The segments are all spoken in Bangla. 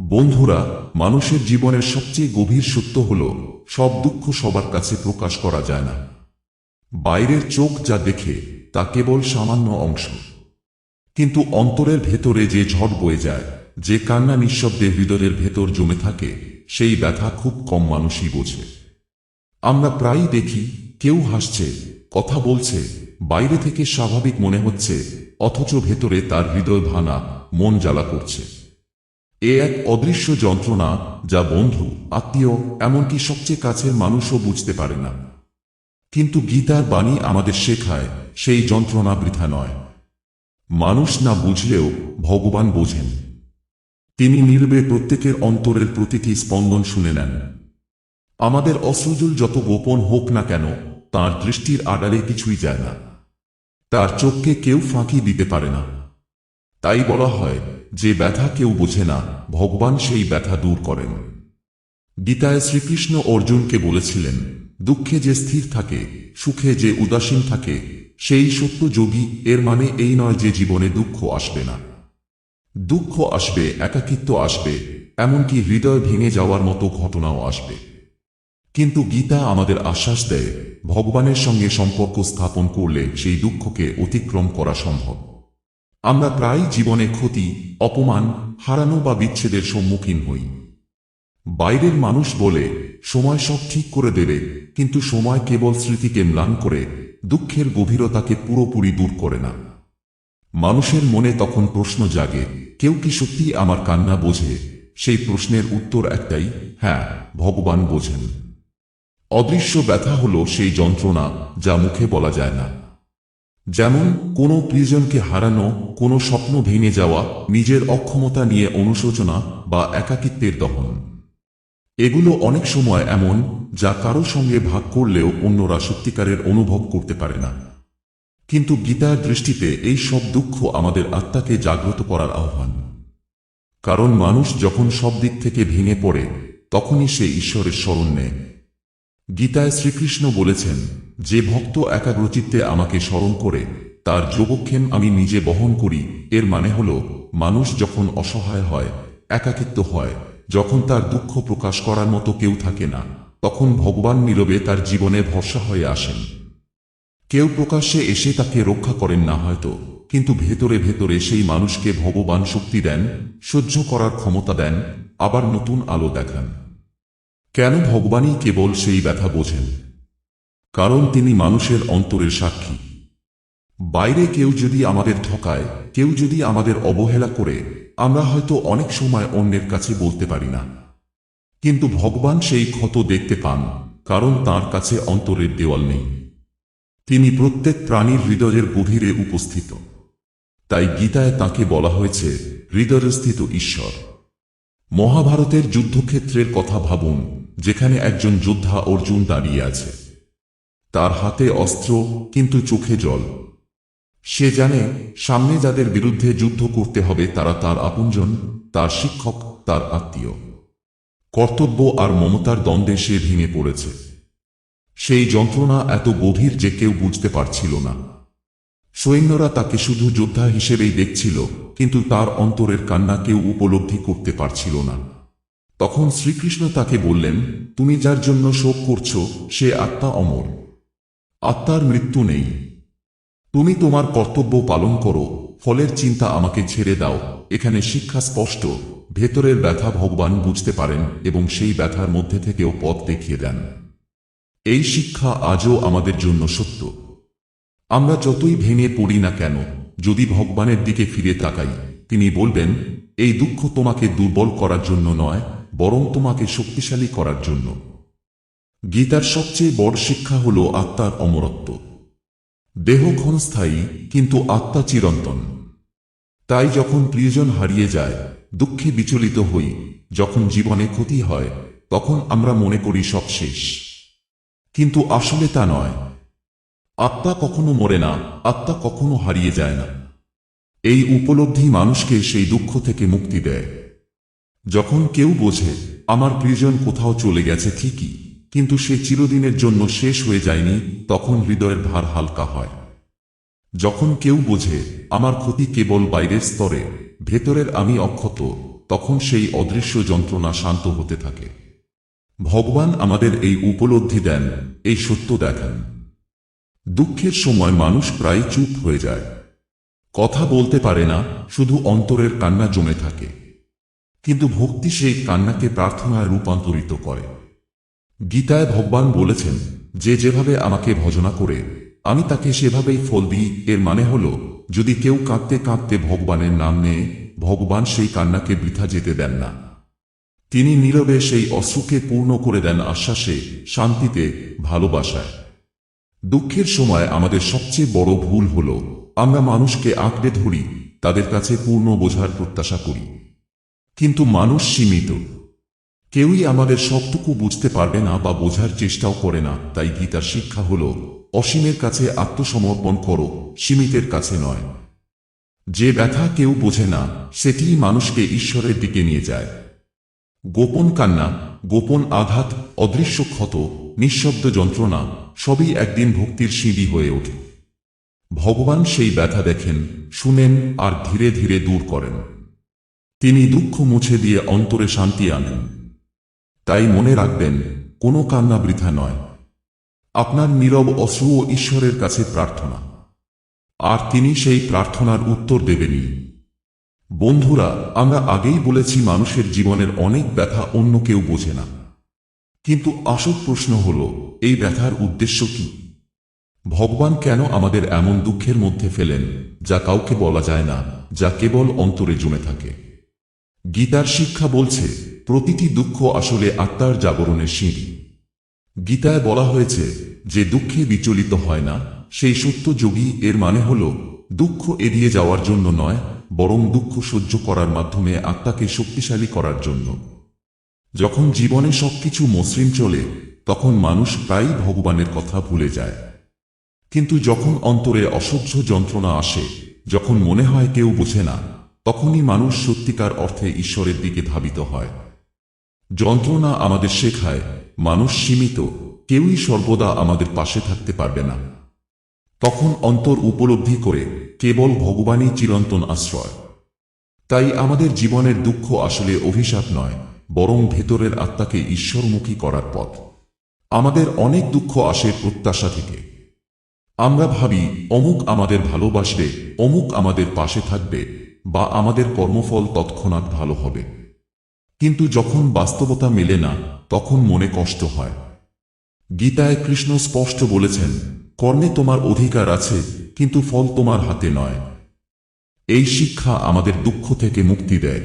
বন্ধুরা, মানুষের জীবনের সবচেয়ে গভীর সত্য হল, সব দুঃখ সবার কাছে প্রকাশ করা যায় না। বাইরের চোখ যা দেখে, তা কেবল সামান্য অংশ। কিন্তু অন্তরের ভেতরে যে ঝড় বয়ে যায়, যে কান্না নিঃশব্দে হৃদয়ের ভেতর জমে থাকে, সেই ব্যথা খুব কম মানুষই বোঝে। আমরা প্রায়ই দেখি, কেউ হাসছে, কথা বলছে, বাইরে থেকে স্বাভাবিক মনে হচ্ছে, অথচ ভেতরে তার হৃদয় ভাঙা, মন জ্বালা করছে। এ এক অদৃশ্য যন্ত্রণা যা বন্ধু, আত্মীয়, এমনকি সবচেয়ে কাছের মানুষও বুঝতে পারে না। কিন্তু গীতার বাণী আমাদের শেখায় সেই যন্ত্রণা বৃথা নয়। মানুষ না বুঝলেও ভগবান বোঝেন। তিনি নির্বে প্রত্যেকের অন্তরের প্রতিটি স্পন্দন শুনে নেন। আমাদের অশ্রুজুল যত গোপন হোক না কেন, তার দৃষ্টির আড়ালে কিছুই যায় না। তার চোখকে কেউ ফাঁকি দিতে পারে না। তাই বলা হয়, যে ব্যথা কেউ বোঝে না, ভগবান সেই ব্যথা দূর করেন। গীতায় শ্রীকৃষ্ণ অর্জুনকে বলেছিলেন, দুঃখে যে স্থির থাকে, সুখে যে উদাসীন থাকে, সেই সত্য যোগী, এর মানে এই নয় যে জীবনে দুঃখ আসবে না। দুঃখ আসবে, একাকিত্ব আসবে, এমনকি হৃদয় ভেঙে যাওয়ার মতো ঘটনাও আসবে। কিন্তু গীতা আমাদের আশ্বাস দেয়, ভগবানের সঙ্গে সম্পর্ক স্থাপন করলে সেই দুঃখকে অতিক্রম করা সম্ভব। আমরা প্রায় জীবনে ক্ষতি, অপমান, হারানো বা বিচ্ছেদের সম্মুখীন হই। বাইরের মানুষ বলে, সময় সব ঠিক করে দেবে, কিন্তু সময় কেবল স্মৃতিকে ম্লান করে, দুঃখের গভীরতাকে পুরোপুরি দূর করে না। মানুষের মনে তখন প্রশ্ন জাগে, কেউ কি সত্যি আমার কান্না বোঝে? সেই প্রশ্নের উত্তর একটাই হ্যাঁ ভগবান বোঝেন। অদৃশ্য ব্যথা হল সেই যন্ত্রণা যা মুখে বলা যায় না। যেমন, কোনো প্রিয়জনকে হারানো, কোনো স্বপ্ন ভেঙে যাওয়া, নিজের অক্ষমতা নিয়ে অনুশোচনা বা একাকিত্বের দহন। এগুলো অনেক সময় এমন, যা কারও সঙ্গে ভাগ করলেও অন্যরা সত্যিকারের অনুভব করতে পারে না। কিন্তু গীতার দৃষ্টিতে এই সব দুঃখ আমাদের আত্মাকে জাগ্রত করার আহ্বান। কারণ মানুষ যখন সব দিক থেকে ভেঙে পড়ে, তখনই সে ঈশ্বরের স্মরণ নেয়। গীতায় শ্রীকৃষ্ণ বলেছেন যে ভক্ত একাগ্রচিত্তে আমাকে স্মরণ করে, তার যোগক্ষেম আমি নিজে বহন করি, এর মানে হল, মানুষ যখন অসহায় হয়, একাকিত্ব হয়, যখন তার দুঃখ প্রকাশ করার মতো কেউ থাকে না, তখন ভগবান নীরবে তার জীবনে ভরসা হয়ে আসেন। কেউ প্রকাশ্যে এসে তাকে রক্ষা করেন না হয়তো, কিন্তু ভেতরে ভেতরে সেই মানুষকে ভগবান শক্তি দেন, সহ্য করার ক্ষমতা দেন, আবার নতুন আলো দেখান। কেন ভগবানই কেবল সেই ব্যথা বোঝেন? কারণ তিনি মানুষের অন্তরের সাক্ষী। বাইরে কেউ যদি আমাদের ঠকায়, কেউ যদি আমাদের অবহেলা করে, আমরা হয়তো অনেক সময় অন্যের কাছে বলতে পারি না। কিন্তু ভগবান সেই ক্ষত দেখতে পান, কারণ তার কাছে অন্তরের দেওয়াল নেই। তিনি প্রত্যেক প্রাণীর হৃদয়ের গভীরে উপস্থিত। তাই গীতায় তাকে বলা হয়েছে হৃদয়স্থিত ঈশ্বর। মহাভারতের যুদ্ধক্ষেত্রের কথা ভাবুন, যেখানে একজন যোদ্ধা অর্জুন দাঁড়িয়ে আছে। তার হাতে অস্ত্র, কিন্তু চোখে জল। সে জানে, সামনে যাদের বিরুদ্ধে যুদ্ধ করতে হবে, তারা তার আপনজন, তার শিক্ষক, তার আত্মীয়। কর্তব্য আর মমতার দ্বন্দ্বে সে ভেঙে পড়েছে। সেই যন্ত্রণা এত গভীর যে কেউ বুঝতে পারছিল না। সৈন্যরা তাকে শুধু যোদ্ধা হিসেবেই দেখছিল, কিন্তু তার অন্তরের কান্না কেউ উপলব্ধি করতে পারছিল না। তখন শ্রীকৃষ্ণ তাকে বললেন, তুমি যার জন্য শোক করছ, সে আত্মা অমর। আত্মার মৃত্যু নেই। তুমি তোমার কর্তব্য পালন করো, ফলের চিন্তা আমাকে ছেড়ে দাও। এখানে শিক্ষা স্পষ্ট। ভেতরের ব্যথা ভগবান বুঝতে পারেন এবং সেই ব্যথার মধ্যে থেকেও পথ দেখিয়ে দেন। এই শিক্ষা আজও আমাদের জন্য সত্য। আমরা যতই ভেঙে পড়ি না কেন, যদি ভগবানের দিকে ফিরে তাকাই, তিনি বলবেন, এই দুঃখ তোমাকে দুর্বল করার জন্য নয়, বরং তোমাকে শক্তিশালী করার জন্য। গীতার সবচেয়ে বড় শিক্ষা হল আত্মার অমরত্ব। দেহ ক্ষণস্থায়ী, কিন্তু আত্মা চিরন্তন। তাই যখন প্রিয়জন হারিয়ে যায়, দুঃখে বিচলিত হই, যখন জীবনে ক্ষতি হয়, তখন আমরা মনে করি সব শেষ। কিন্তু আসলে তা নয়। আত্মা কখনো মরে না, আত্মা কখনো হারিয়ে যায় না। এই উপলব্ধি মানুষকে সেই দুঃখ থেকে মুক্তি দেয়। যখন কেউ বোঝে, আমার প্রিয়জন কোথাও চলে গেছে ঠিকই। কিন্তু সে চিরদিনের জন্য শেষ হয়ে যায়নি, তখন হৃদয়ের ভার হালকা হয়। যখন কেউ বোঝে, আমার ক্ষতি কেবল বাইরের স্তরে, ভেতরের আমি অক্ষত, তখন সেই অদৃশ্য যন্ত্রণা শান্ত হতে থাকে। ভগবান আমাদের এই উপলব্ধি দেন, এই সত্য দেখান। দুঃখের সময় মানুষ প্রায় চুপ হয়ে যায়। কথা বলতে পারে না, শুধু অন্তরের কান্না জমে থাকে। কিন্তু ভক্তি সেই কান্নাকে প্রার্থনায় রূপান্তরিত করে। গীতায় ভগবান বলেছেন, যে যেভাবে আমাকে ভজনা করে, আমি তাকে সেভাবেই ফল দিই। এর মানে হল, যদি কেউ কাঁদতে কাঁদতে ভগবানের নাম নেয়, ভগবান সেই কান্নাকে বৃথা যেতে দেন না। তিনি নীরবে সেই অশ্রুকে পূর্ণ করে দেন আশ্বাসে, শান্তিতে, ভালোবাসায়। দুঃখের সময় আমাদের সবচেয়ে বড় ভুল হল, আমরা মানুষকে আঁকড়ে ধরি, তাদের কাছে পূর্ণ বোঝার প্রত্যাশা করি। কিন্তু মানুষ সীমিত কেউই আমাদের সবটুকু বুঝতে পারবে না বা বোঝার চেষ্টাও করে না, তাই গীতার শিক্ষা হল, অসীমের কাছে আত্মসমর্পণ করো, সীমিতের কাছে নয়। যে ব্যথা কেউ বোঝে না, সেটিই মানুষকে ঈশ্বরের দিকে নিয়ে যায়। গোপন কান্না, গোপন আঘাত, অদৃশ্য ক্ষত, নিঃশব্দ যন্ত্রণা, সবই একদিন ভক্তির সিঁড়ি হয়ে ওঠে। ভগবান সেই ব্যথা দেখেন, শুনেন আর ধীরে ধীরে দূর করেন। তিনি দুঃখ মুছে দিয়ে অন্তরে শান্তি আনেন। তাই মনে রাখবেন, কোনো কান্না বৃথা নয়। আপনার নীরব অশ্রুও ঈশ্বরের কাছে প্রার্থনা। আর তিনি সেই প্রার্থনার উত্তর দেবেনই। বন্ধুরা, আমরা আগেই বলেছি মানুষের জীবনের অনেক ব্যথা অন্য কেউ বোঝে না। কিন্তু আসল প্রশ্ন হল, এই ব্যথার উদ্দেশ্য কি? ভগবান কেন আমাদের এমন দুঃখের মধ্যে ফেলেন, যা কাউকে বলা যায় না, যা কেবল অন্তরে জমে থাকে? গীতার শিক্ষা বলছে প্রতিটি দুঃখ আসলে আত্মার জাগরণের সিঁড়ি। গীতায় বলা হয়েছে, যে দুঃখে বিচলিত হয় না, সেই সত্য যোগী এর মানে হল, দুঃখ এড়িয়ে যাওয়ার জন্য নয়, বরং দুঃখ সহ্য করার মাধ্যমে আত্মাকে শক্তিশালী করার জন্য। যখন জীবনে সবকিছু মসৃণ চলে, তখন মানুষ প্রায়ই ভগবানের কথা ভুলে যায়। কিন্তু যখন অন্তরে অসহ্য যন্ত্রণা আসে, যখন মনে হয় কেউ বোঝে না, তখনই মানুষ সত্যিকার অর্থে ঈশ্বরের দিকে ধাবিত হয়। যন্ত্রণা আমাদের শেখায়, মানুষ সীমিত, কেউই সর্বদা আমাদের পাশে থাকতে পারবে না। তখন অন্তর উপলব্ধি করে কেবল ভগবানই চিরন্তন আশ্রয়। তাই আমাদের জীবনের দুঃখ আসলে অভিশাপ নয়, বরং ভেতরের আত্মাকে ঈশ্বরমুখী করার পথ। আমাদের অনেক দুঃখ আসে প্রত্যাশা থেকে। আমরা ভাবি, অমুক আমাদের ভালোবাসবে, অমুক আমাদের পাশে থাকবে, বা আমাদের কর্মফল তৎক্ষণাৎ ভালো হবে। কিন্তু যখন বাস্তবতা মেলে না, তখন মনে কষ্ট হয়। গীতায় কৃষ্ণ স্পষ্ট বলেছেন, কর্মে তোমার অধিকার আছে, কিন্তু ফল তোমার হাতে নয়। এই শিক্ষা আমাদের দুঃখ থেকে মুক্তি দেয়।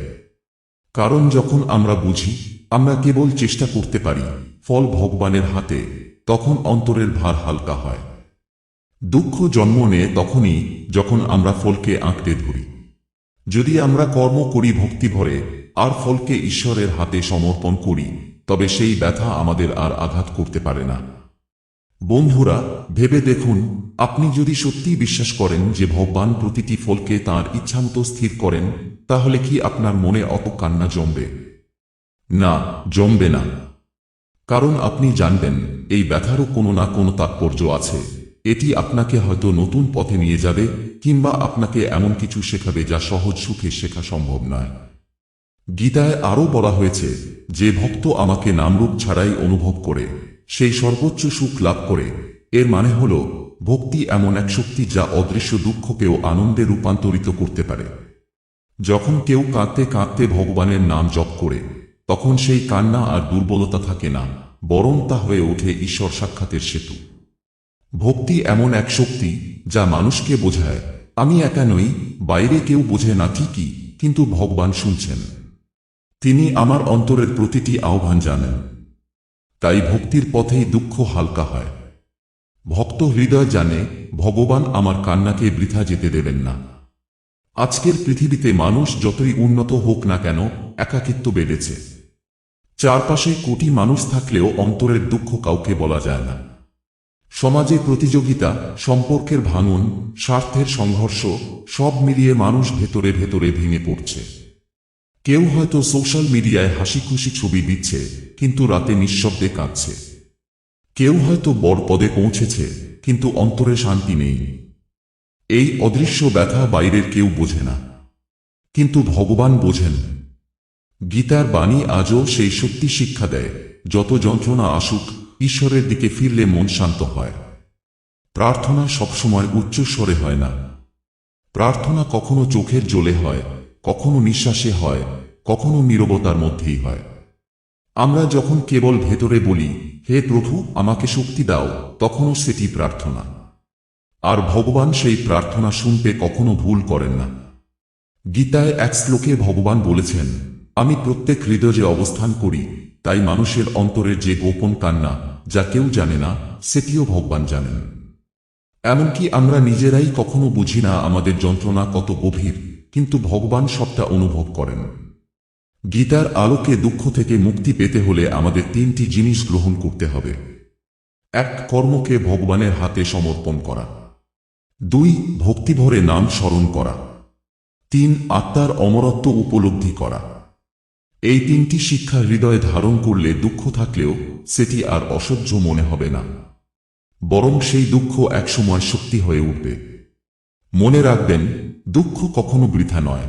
কারণ যখন আমরা বুঝি, আমরা কেবল চেষ্টা করতে পারি, ফল ভগবানের হাতে, তখন অন্তরের ভার হালকা হয়। দুঃখ জন্ম নেয় তখনই যখন আমরা ফলকে আঁকড়ে ধরি। যদি আমরা কর্ম করি ভক্তি ভরে আর ফলকে ঈশ্বরের হাতে সমর্পণ করি, তবে সেই ব্যথা আমাদের আর আঘাত করতে পারে না। বন্ধুরা, ভেবে দেখুন, আপনি যদি সত্যি বিশ্বাস করেন যে ভগবান প্রতিটি ফলকে তাঁর ইচ্ছামতো স্থির করেন, তাহলে কি আপনার মনে অত কান্না জমবে? না জমবে না। কারণ আপনি জানবেন, এই ব্যথারও কোনো না কোনো তাৎপর্য আছে। এটি আপনাকে হয়তো নতুন পথে নিয়ে যাবে, কিংবা আপনাকে এমন কিছু শেখাবে যা সহজ সুখে শেখা সম্ভব নয়। গীতায় আরও বলা হয়েছে, যে ভক্ত আমাকে নামরূপ ছাড়াই অনুভব করে, সেই সর্বোচ্চ সুখ লাভ করে। এর মানে হল, ভক্তি এমন এক শক্তি যা অদৃশ্য দুঃখকেও আনন্দে রূপান্তরিত করতে পারে। যখন কেউ কাঁদতে কাঁদতে ভগবানের নাম জপ করে, তখন সেই কান্না আর দুর্বলতা থাকে না, বরং তা হয়ে ওঠে ঈশ্বর সাক্ষাতের সেতু। ভক্তি এমন এক শক্তি যা মানুষকে বোঝায়, আমি একা নই, বাইরে কেউ বোঝে না ঠিকই, কিন্তু ভগবান শুনছেন। তিনি আমার অন্তরের প্রতিটি আহ্বান জানেন। তাই ভক্তির পথেই দুঃখ হালকা হয়। ভক্ত হৃদয় জানে, ভগবান আমার কান্নাকে বৃথা যেতে দেবেন না। আজকের পৃথিবীতে মানুষ যতই উন্নত হোক না কেন, একাকিত্ব বেড়েছে। চারপাশে কোটি মানুষ থাকলেও অন্তরের দুঃখ কাউকে বলা যায় না। সমাজে প্রতিযোগিতা, সম্পর্কের ভাঙন, স্বার্থের সংঘর্ষ, সব মিলিয়ে মানুষ ভেতরে ভেতরে ভেঙে পড়ছে। কেউ হয়তো সোশ্যাল মিডিয়ায় হাসি খুশি ছবি দিচ্ছে, কিন্তু রাতে নিঃশব্দে কাঁদছে। কেউ হয়তো বড় পদে পৌঁছেছে, কিন্তু অন্তরে শান্তি নেই। এই অদৃশ্য ব্যথা বাইরের কেউ বোঝে না। কিন্তু ভগবান বোঝেন। গীতার বাণী আজও সেই সত্যি শিক্ষা দেয়, যত যন্ত্রণা আসুক, ঈশ্বরের দিকে ফিরলে মন শান্ত হয়। প্রার্থনা সবসময় উচ্চস্বরে হয় না। প্রার্থনা কখনো চোখের জ্বলে হয় কখনো নিঃশ্বাসে হয়, কখনো নীরবতার মধ্যেই হয়। আমরা যখন কেবল ভেতরে বলি, হে প্রভু, আমাকে শক্তি দাও, তখনও সেটি প্রার্থনা। আর ভগবান সেই প্রার্থনা শুনতে কখনো ভুল করেন না। গীতায় এক শ্লোকে ভগবান বলেছেন, আমি প্রত্যেক হৃদয়ে অবস্থান করি, তাই মানুষের অন্তরের যে গোপন কান্না, যা কেউ জানে না, সেটিও ভগবান জানেন। এমনকি আমরা নিজেরাই কখনো বুঝি না আমাদের যন্ত্রণা কত গভীর। কিন্তু ভগবান সবটা অনুভব করেন। গীতার আলোকে দুঃখ থেকে মুক্তি পেতে হলে আমাদের তিনটি জিনিস গ্রহণ করতে হবে। এক, কর্মকে ভগবানের হাতে সমর্পণ করা। দুই, ভক্তিভরে নাম স্মরণ করা। তিন, আত্মার অমরত্ব উপলব্ধি করা। এই তিনটি শিক্ষা হৃদয়ে ধারণ করলে দুঃখ থাকলেও সেটি আর অসহ্য মনে হবে না। বরং সেই দুঃখ একসময় শক্তি হয়ে উঠবে। মনে রাখবেন, দুঃখ কখনো বৃথা নয়।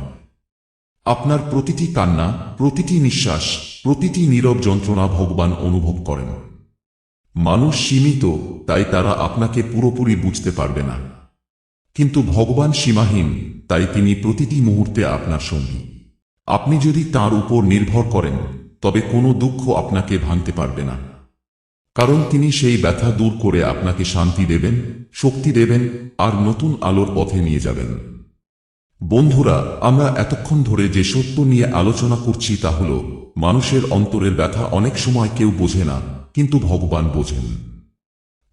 আপনার প্রতিটি কান্না, প্রতিটি নিঃশ্বাস, প্রতিটি নীরব যন্ত্রণা ভগবান অনুভব করেন। মানুষ সীমিত, তাই তারা আপনাকে পুরোপুরি বুঝতে পারবে না। কিন্তু ভগবান সীমাহীন, তাই তিনি প্রতিটি মুহূর্তে আপনার সঙ্গী। আপনি যদি তার উপর নির্ভর করেন, তবে কোনো দুঃখ আপনাকে ভাঙতে পারবে না। কারণ তিনি সেই ব্যথা দূর করে আপনাকে শান্তি দেবেন, শক্তি দেবেন, আর নতুন আলোর পথে নিয়ে যাবেন। বন্ধুরা, আমরা এতক্ষণ ধরে যে সত্য নিয়ে আলোচনা করছি তা হল, মানুষের অন্তরের ব্যথা অনেক সময় কেউ বোঝে না, কিন্তু ভগবান বোঝেন।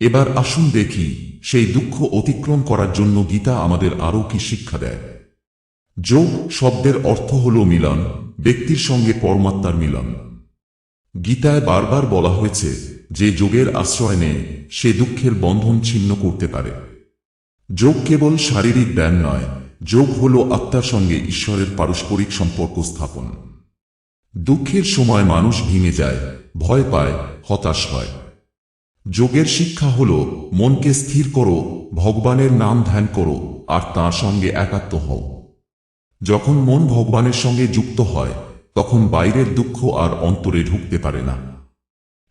এবার আসুন দেখি, সেই দুঃখ অতিক্রম করার জন্য গীতা আমাদের আরও কি শিক্ষা দেয়। যোগ শব্দের অর্থ হল মিলন, ব্যক্তির সঙ্গে পরমাত্মার মিলন। গীতায় বারবার বলা হয়েছে যে যোগের আশ্রয় নেয় সে দুঃখের বন্ধন ছিন্ন করতে পারে। যোগ কেবল শারীরিক ব্যায়াম নয়, যোগ হল আত্মার সঙ্গে ঈশ্বরের পারস্পরিক সম্পর্ক স্থাপন। দুঃখের সময় মানুষ ভেঙে যায়, ভয় পায়, হতাশ হয়। যোগের শিক্ষা হল, মনকে স্থির করো, ভগবানের নাম ধ্যান করো, আর তাঁর সঙ্গে একাত্ম হও। যখন মন ভগবানের সঙ্গে যুক্ত হয় তখন বাইরের দুঃখ আর অন্তরে ঢুকতে পারে না।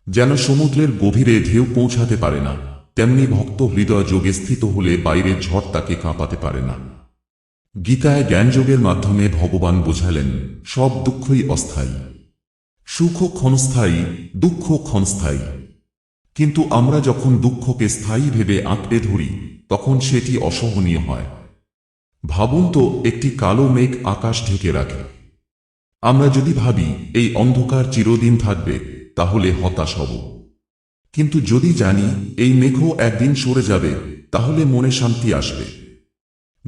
যেন সমুদ্রের গভীরে ঢেউ পৌঁছাতে পারে না, তেমনি ভক্ত হৃদয় যোগে স্থিত হলে বাইরের ঝড় তাকে কাঁপাতে পারে না। গীতায় জ্ঞানযোগের মাধ্যমে ভগবান বোঝালেন, সব দুঃখই অস্থায়ী। সুখ ক্ষণস্থায়ী, দুঃখ ক্ষণস্থায়ী। কিন্তু আমরা যখন দুঃখকে স্থায়ী ভেবে আঁকড়ে ধরি, তখন সেটি অসহনীয় হয়। ভাবুন তো, একটি কালো মেঘ আকাশ ঢেকে রাখে। আমরা যদি ভাবি, এই অন্ধকার চিরদিন থাকবে, তাহলে হতাশ হব। কিন্তু যদি জানি, এই মেঘও একদিন সরে যাবে, তাহলে মনে শান্তি আসবে।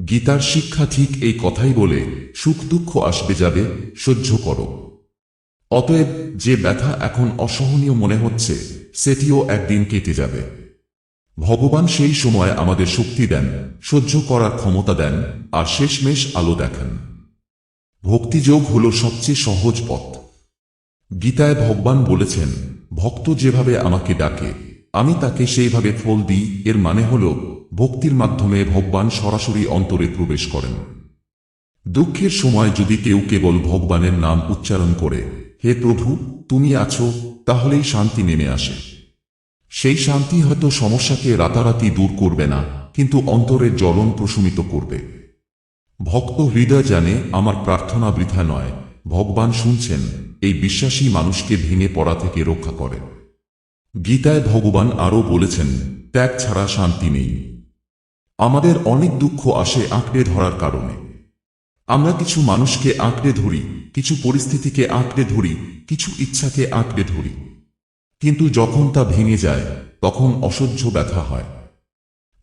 গীতার শিক্ষা ঠিক এই কথাই বলে, সুখ দুঃখ আসবে যাবে, সহ্য করো। অতএব যে ব্যথা এখন অসহনীয় মনে হচ্ছে, সেটিও একদিন কেটে যাবে। ভগবান সেই সময় আমাদের শক্তি দেন, সহ্য করার ক্ষমতা দেন, আর শেষমেশ আলো দেখান। ভক্তিযোগ হল সবচেয়ে সহজ পথ। গীতায় ভগবান বলেছেন, ভক্ত যেভাবে আমাকে ডাকে, আমি তাকে সেইভাবে ফল দিই, এর মানে হল ভক্তির মাধ্যমে ভগবান সরাসরি অন্তরে প্রবেশ করেন। দুঃখের সময় যদি কেউ কেবল ভগবানের নাম উচ্চারণ করে, হে প্রভু, তুমি আছো, তাহলেই শান্তি নেমে আসে। সেই শান্তি হয়তো সমস্যাকে রাতারাতি দূর করবে না, কিন্তু অন্তরের জ্বলন প্রশমিত করবে। ভক্ত হৃদয় জানে আমার প্রার্থনা বৃথা নয়। ভগবান শুনছেন, এই বিশ্বাসী মানুষকে ভেঙে পড়া থেকে রক্ষা করে। গীতায় ভগবান আরও বলেছেন, ত্যাগ ছাড়া শান্তি নেই। আমাদের অনেক দুঃখ আসে আঁকড়ে ধরার কারণে। আমরা কিছু মানুষকে আঁকড়ে ধরি, কিছু পরিস্থিতিকে আঁকড়ে ধরি, কিছু ইচ্ছাকে আঁকড়ে ধরি। কিন্তু যখন তা ভেঙে যায়, তখন অসহ্য ব্যথা হয়।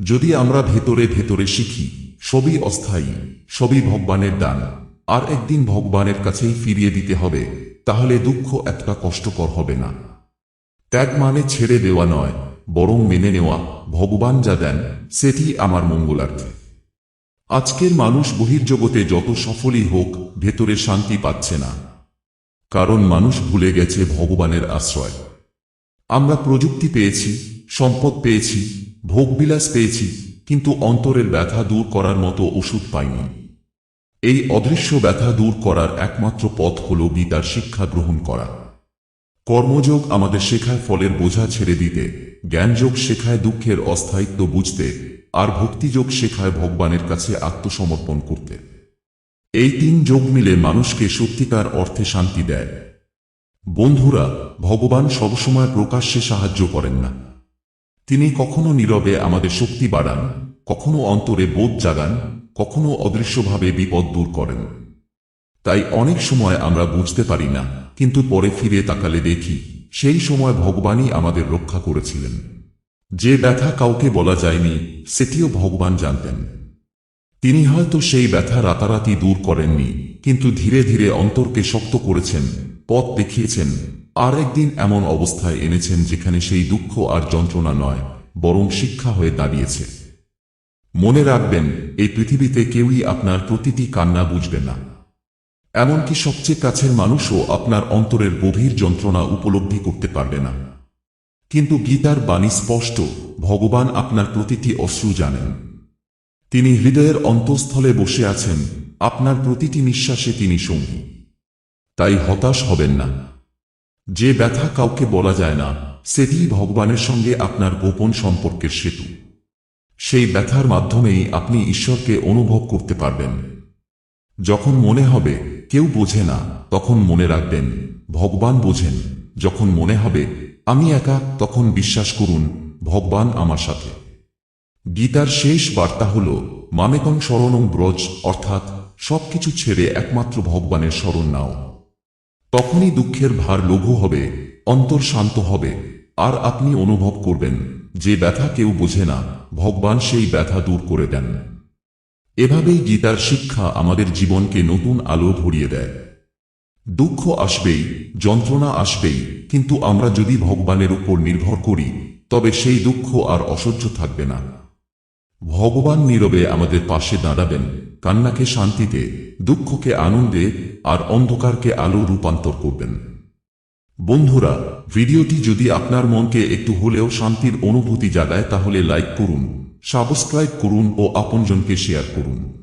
যদি আমরা ভেতরে ভেতরে শিখি সবই অস্থায়ী, সবই ভগবানের দান। আর একদিন ভগবানের কাছেই ফিরিয়ে দিতে হবে, তাহলে দুঃখ একটা কষ্টকর হবে না। ত্যাগ মানে ছেড়ে দেওয়া নয়, বরং মেনে নেওয়া, ভগবান যা দেন, সেটি আমার মঙ্গলার্থে। আজকের মানুষ বহির্জগতে যত সফলই হোক, ভেতরে শান্তি পাচ্ছে না। কারণ মানুষ ভুলে গেছে ভগবানের আশ্রয়। আমরা প্রযুক্তি পেয়েছি, সম্পদ পেয়েছি, ভোগবিলাস পেয়েছি কিন্তু অন্তরের ব্যথা দূর করার মতো ওষুধ পাইনি। এই অদৃশ্য ব্যথা দূর করার একমাত্র পথ হল গীতার শিক্ষা গ্রহণ করা। কর্মযোগ আমাদের শেখায় ফলের বোঝা ছেড়ে দিতে, জ্ঞানযোগ শেখায় দুঃখের অস্থায়িত্ব বুঝতে, আর ভক্তিযোগ শেখায় ভগবানের কাছে আত্মসমর্পণ করতে। এই তিন যোগ মিলে মানুষকে সত্যিকার অর্থে শান্তি দেয়। বন্ধুরা, ভগবান সবসময় প্রকাশ্যে সাহায্য করেন না। তিনি কখনো নীরবে আমাদের শক্তি বাড়ান, কখনো অন্তরে বোধ জাগান, কখনো অদৃশ্যভাবে বিপদ দূর করেন। তাই অনেক সময় আমরা বুঝতে পারি না, কিন্তু পরে ফিরে তাকালে দেখি, সেই সময় ভগবানই আমাদের রক্ষা করেছিলেন। যে ব্যথা কাউকে বলা যায়নি, সেটিও ভগবান জানতেন। তিনি হয়তো সেই ব্যথা রাতারাতি দূর করেননি, কিন্তু ধীরে ধীরে অন্তরকে শক্ত করেছেন, পথ দেখিয়েছেন আর একদিন এমন অবস্থায় এনেছেন যেখানে সেই দুঃখ আর যন্ত্রণা নয়, বরং শিক্ষা হয়ে দাঁড়িয়েছে। মনে রাখবেন, এই পৃথিবীতে কেউই আপনার প্রতিটি কান্না বুঝবে না। এমনকি সবচেয়ে কাছের মানুষও আপনার অন্তরের গভীর যন্ত্রণা উপলব্ধি করতে পারবে না। কিন্তু গীতার বাণী স্পষ্ট, ভগবান আপনার প্রতিটি অশ্রু জানেন। তিনি হৃদয়ের অন্তঃস্থলে বসে আছেন, আপনার প্রতিটি নিঃশ্বাসে তিনি সঙ্গী। তাই হতাশ হবেন না। যে ব্যথা কাউকে বলা যায় না, সেটি ভগবানের সঙ্গে আপনার গোপন সম্পর্কের সেতু। সেই ব্যথার মাধ্যমেই আপনি ঈশ্বরকে অনুভব করতে পারবেন। যখন মনে হবে কেউ বোঝে না, তখন মনে রাখবেন, ভগবান বোঝেন। যখন মনে হবে, আমি একা, তখন বিশ্বাস করুন, ভগবান আমার সাথে। গীতার শেষ বার্তা হল, মামেকং শরণং ব্রজ, অর্থাৎ, সবকিছু ছেড়ে একমাত্র ভগবানের শরণ নাও। তখনই দুঃখের ভার লঘু হবে, অন্তর শান্ত হবে, আর আপনি অনুভব করবেন, যে ব্যথা কেউ বোঝে না, ভগবান সেই ব্যথা দূর করে দেন। এভাবেই গীতার শিক্ষা আমাদের জীবনকে নতুন আলো ভরিয়ে দেয়। দুঃখ আসবেই, যন্ত্রণা আসবেই, কিন্তু আমরা যদি ভগবানের উপর নির্ভর করি, তবে সেই দুঃখ আর অসহ্য থাকবে না। ভগবান নীরবে আমাদের পাশে দাঁড়াবেন, কান্নাকে শান্তিতে, দুঃখকে আনন্দে আর অন্ধকারকে আলো রূপান্তর করবেন। বন্ধুরা, ভিডিওটি যদি আপনার মনকে একটু হলেও শান্তির অনুভূতি জাগায় তাহলে লাইক করুন, সাবস্ক্রাইব করুন ও আপনজনকে শেয়ার করুন।